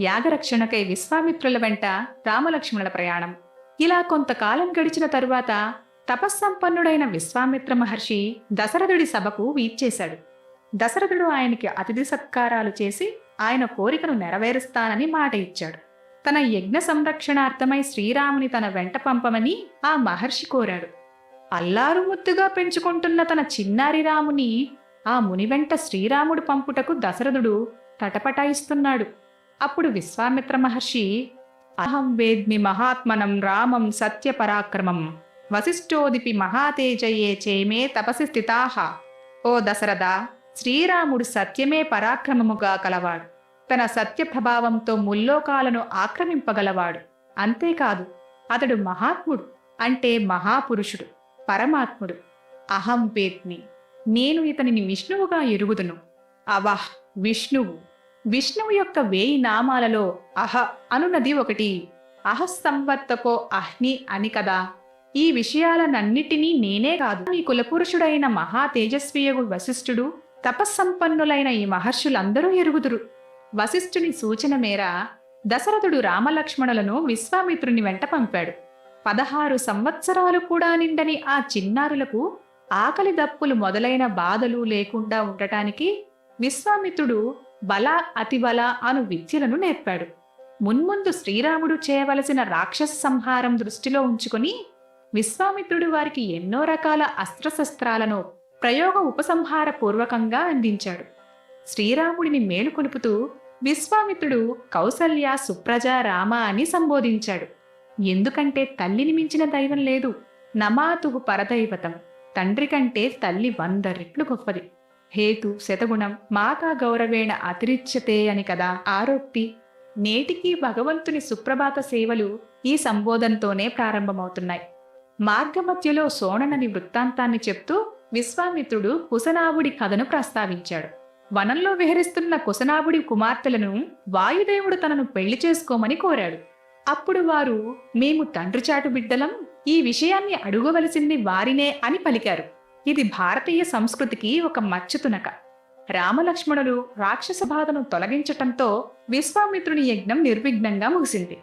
యాగరక్షణకై విశ్వామిత్రుల వెంట రామలక్ష్మణుల ప్రయాణం. ఇలా కొంతకాలం గడిచిన తరువాత తపస్సంపన్నుడైన విశ్వామిత్ర మహర్షి దశరథుడి సభకు వీచ్చేశాడు. దశరథుడు ఆయనకి అతిథి సత్కారాలు చేసి ఆయన కోరికను నెరవేరుస్తానని మాట ఇచ్చాడు. తన యజ్ఞ సంరక్షణార్థమై శ్రీరాముని తన వెంట పంపమని ఆ మహర్షి కోరాడు. అల్లారు ముద్దుగా పెంచుకుంటున్న తన చిన్నారి రాముని ఆ ముని వెంట శ్రీరాముడు పంపుటకు దశరథుడు తటపటాయిస్తున్నాడు. అప్పుడు విశ్వామిత్ర మహర్షి అహం వేద్మి మహాత్మనం రామం సత్యపరాక్రమం వశిష్ఠోదిపి మహాతేజయే చేమే తపసి స్థితాహ. ఓ దశరథ శ్రీరాముడు సత్యమే పరాక్రమముగా కలవాడు. తన సత్య ప్రభావంతో ముల్లోకాలను ఆక్రమింపగలవాడు. అంతేకాదు అతడు మహాత్ముడు అంటే మహాపురుషుడు పరమాత్ముడు. అహం వేద్మి నేను ఇతనిని విష్ణువుగా ఎరుగుదును. అవహ్ విష్ణువు. విష్ణువు యొక్క వేయి నామాలలో అహ అనున్నది ఒకటి. అహ అహ్ని అని కదా. ఈ విషయాలనన్నిటినీ నేనే కాదు. మీ కులపురుషుడైన మహా తేజస్వియగు వశిష్ఠుడు తపస్సంపన్నులైన ఈ మహర్షులందరూ ఎరుగుదురు. వశిష్ఠుని సూచన మేర దశరథుడు రామలక్ష్మణులను విశ్వామిత్రుని వెంట పంపాడు. పదహారు సంవత్సరాలు కూడా నిండని ఆ చిన్నారులకు ఆకలి దప్పులు మొదలైన బాధలు లేకుండా ఉండటానికి విశ్వామిత్రుడు బల అతిబల అను విద్యలను నేర్పాడు. మున్ముందు శ్రీరాముడు చేయవలసిన రాక్షస సంహారం దృష్టిలో ఉంచుకుని విశ్వామిత్రుడు వారికి ఎన్నో రకాల అస్త్రశస్త్రాలను ప్రయోగ ఉపసంహార పూర్వకంగా అందించాడు. శ్రీరాముడిని మేలుకొలుపుతూ విశ్వామిత్రుడు కౌసల్య సుప్రజ రామ అని సంబోధించాడు. ఎందుకంటే తల్లిని మించిన దైవం లేదు. నమాతుహు పరదైవతం. తండ్రి కంటే తల్లి వంద రెట్లు గొప్పది. హేతు శతగుణం మాతా గౌరవేణ అతిరిచ్యతే అని కదా ఆరోక్తి. నేటికీ భగవంతుని సుప్రభాత సేవలు ఈ సంబోధనతోనే ప్రారంభమవుతున్నాయి. మార్గమధ్యలో సోణనని వృత్తాంతాన్ని చెప్తూ విశ్వామిత్రుడు కుసనాభుడి కథను ప్రస్తావించాడు. వనంలో విహరిస్తున్న కుసనాభుడి కుమార్తెలను వాయుదేవుడు తనను పెళ్ళి చేసుకోమని కోరాడు. అప్పుడు వారు మేము తండ్రి చాటు బిడ్డలం ఈ విషయాన్ని అడుగవలసింది వారినే అని పలికారు. ఇది భారతీయ సంస్కృతికి ఒక మచ్చుతునక. రామలక్ష్మణులు రాక్షస బాధను తొలగించటంతో విశ్వామిత్రుని యజ్ఞం నిర్విఘ్నంగా ముగిసింది.